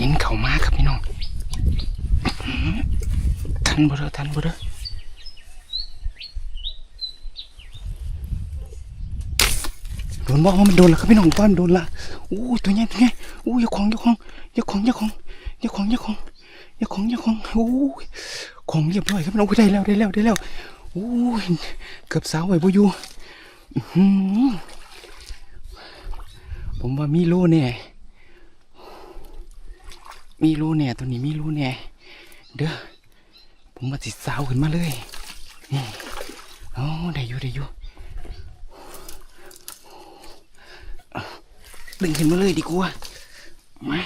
ยินเขามาครับพี่น้องทันบ่เด้อทันบ่เด้อโดนบอกว่ามันโดนล้วครับพี่น้องป้านโดนละอู้ตัวใหญ่ตัวใหญ่อู้อย่าของอย่าของอย่าของอย่าของอย่าของอย่าของอย่าของอย่าของอู้ของเรียบร้อยครับพี่น้องอุ๊ยได้แล้วได้แล้วได้แล้วอู้ยเกือบสาวไว้บ่อยู่อื้อผมว่ามีโลแน่ มีรูแน่ตัวนี้มีรูแน่เด้อผมมาติดสาวขึ้นมาเลยนี่โอ้ได้อยู่ได้อยู่ดึงขึ้นมาเลยดีกว่ามา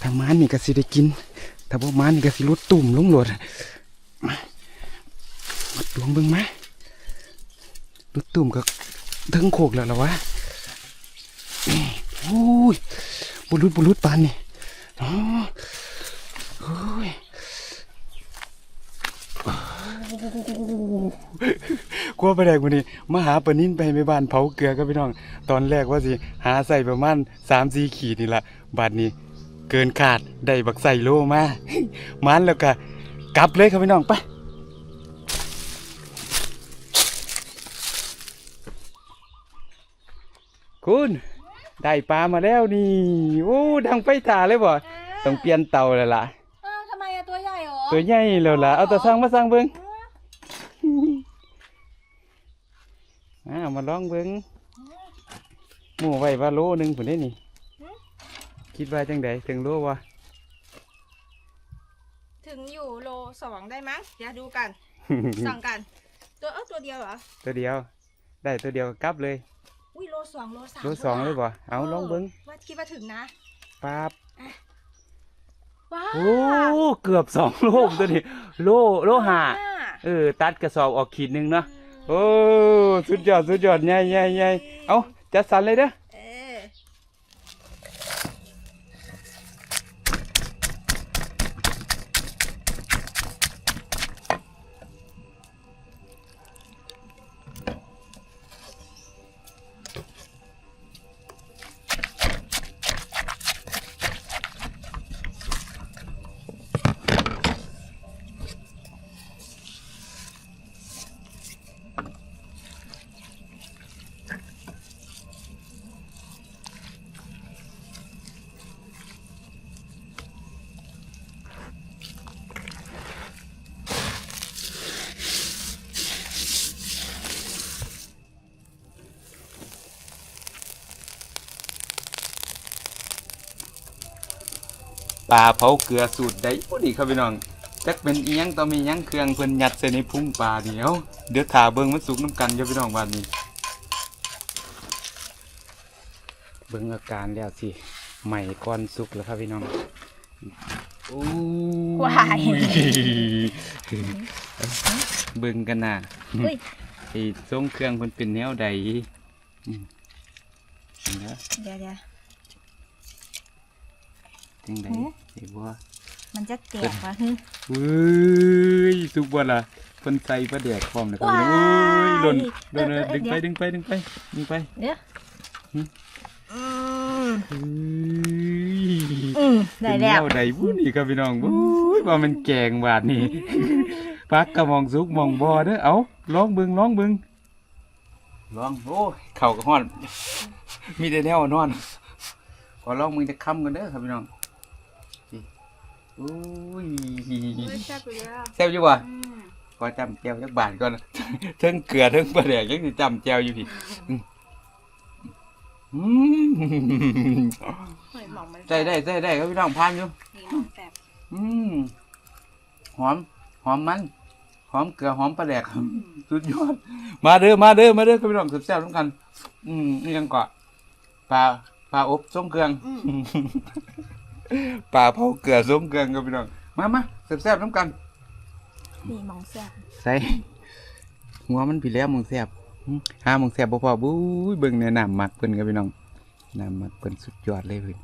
ถ้าม้านนี่ก็สิได้กิน ถ้าบ่ม้านนี่ก็สิลดตุ่มลงหลดมามาดวงเบิ่งมาลดตุ่มก็ถึงโคกแล้วล่ะวะโอ้ย บุรุษบุรุษปานนี่อ๋อโอ้ยกลัวไปได้กูนี่มาหาปนินไปไปบ้านเผาเกลือครับพี่น้อง ตอนแรกว่าสิ หาใส่ประมาณสามสี่ขีดนี่ละบาดนี้ เกินขาดได้บักใส่โลมามันแล้วก็กลับเลยครับพี่น้องไปคุณ ได้ปลามาแล้วนี่โอ้ดังไฟถ่าเลยบ่ต้องเปลี่ยนเตาแล้วล่ะอ้าวทำไมอะตัวใหญ่เหรอตัวใหญ่แล้วล่ะเอาตัวสร้างมาสร้างเบิ่งอ่ามาลองเบิ่งหมู่ไว้ว่าโลหนึงพุ่นเด้นี่คิดว่าจังไดถึงโลวะถึงอยู่โลสองได้มั้งเดี๋ยวดูกัน สั่งกัน ตัวเออตัวเดียวเหรอตัวเดียว ได้ตัวเดียวก็กลับเลย อุ้ยโลสองโลสามโลสองเลยบ่เอาลองเบิ่งว่าคิดว่าถึงนะปั๊บว้าโอ้เกือบสองโลตัวนี้โลโลห้าเออตัดกระสอบออกขีดหนึงเนาะโอ้สุดยอดสุดยอดใหญ่ใหญ่ใหญ่เอาจัดสรรเลยเด้อเออ ปลาเผาเกลือสูตรใดพอดีครับพี่น้องจักเป็นอีหยังต้องมีหยังเครื่องเพิ่นยัดใส่ในพุงปลาเดียวเดี๋ยวถ่าเบิ่งมันสุกน้ำกันเด้อพี่น้องวันนี้ เบิ่งอาการแล้วสิใหม่ก่อนสุกแล้วครับพี่น้องโอ้ว้ายเบิ่งกันน่ะอุ้ยไอ้ทรงเครื่องเพิ่นเป็นแนวใดอืมเห็นแล้วเดี๋ยวเดี๋ยว จังไดหือไอ้บ่มันจะแตกวะฮึเฮ้ยสุกบ่ล่ะเพิ่นใส่ปลาแดกพร้อมนะครับว้ายโอ้ยหล่นหล่นเอเลอยเออดึงไปเดี๋ยวดึงไปดึงไปดึงไปเดี๋ยวหืมอืมเฮ้ยอืมได้แล้วเป็นนวใดผู้นี่ครับพี่น้องโอ้ยว่ามันแกงบาดนี่ปักกระมองสุกมองบ่เด้อเอาลองเบิ่งลองเบิ่งลองโอ้ยเข่าก็ฮ้อน มีแต่แนวนอนขอลองมึงจะค้ำกันเด้อครับพี่น้องสิโอ้ยแซ่บไปแล้วแซ่บอยู่บ่อืมขอจำแจวจักบาทก่อนเทิงเกลือเทิงปลาแดกยังสิจำแจวอยู่พี่อืมอืมหอยหมองมันได้ได้ได้ได้ครับพี่น้องพานอยู่นี่หมองแซ่บอืมหอม หอมมัน หอมเกลือหอมปลาแดกครับสุดยอด มาเด้อมาเด้อมาเด้อครับพี่น้องแซ่บๆทุกกัน อืมนี่ยังเกาะปลาปลาอบส้มเครื่องอืม ปลาเผาเกลือส้มเครื่องครับพี่น้องมามาแซ่บๆทุกกันนี่หมองแซ่บใส่หัวมันผีแล้วมึงแซ่บหึหามึงแซ่บบ่พอบุ้ยเบิ่งในน้ำหมักเพิ่นครับพี่น้องน้ำหมักเพิ่นสุดยอดเลยเพิ่น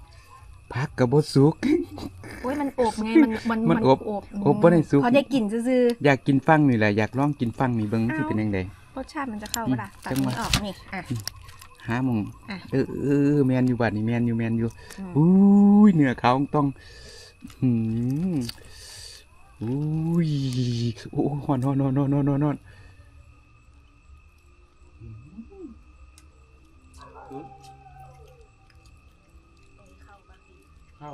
พักกระบดสุกโอ้ยมันอบไงมันมันมันอบอบอบบ่ได้สุกพอได้กลิ่นซื่ออยากกินฟังนี่แหละอยากลองกินฟังนี่เบิ่งสิเป็นยังไงๆรสชาติมันจะเข้าปะล่ะอืมตัดจังหวะนี้ออกนี่อะ หาหมองอะเออเออแมนอยู่บัดนี้แมนอยู่แมนอยู่อืมอุ้ยเนื้อขาวต้องหืมอุ้ยโอ้หอนหอนหอนหอนหอนหอนหอนเข้า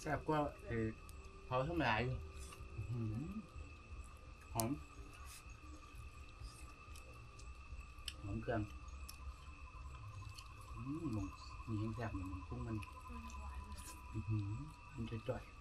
แซ่บกว่าเออเขาทำลายอยู่หืมหอมหอมเครื่องอื มหมองมีแห้งแซ่บเนี่ยหมองกุ้งมัน อื้อหือมันจะจ่อยๆ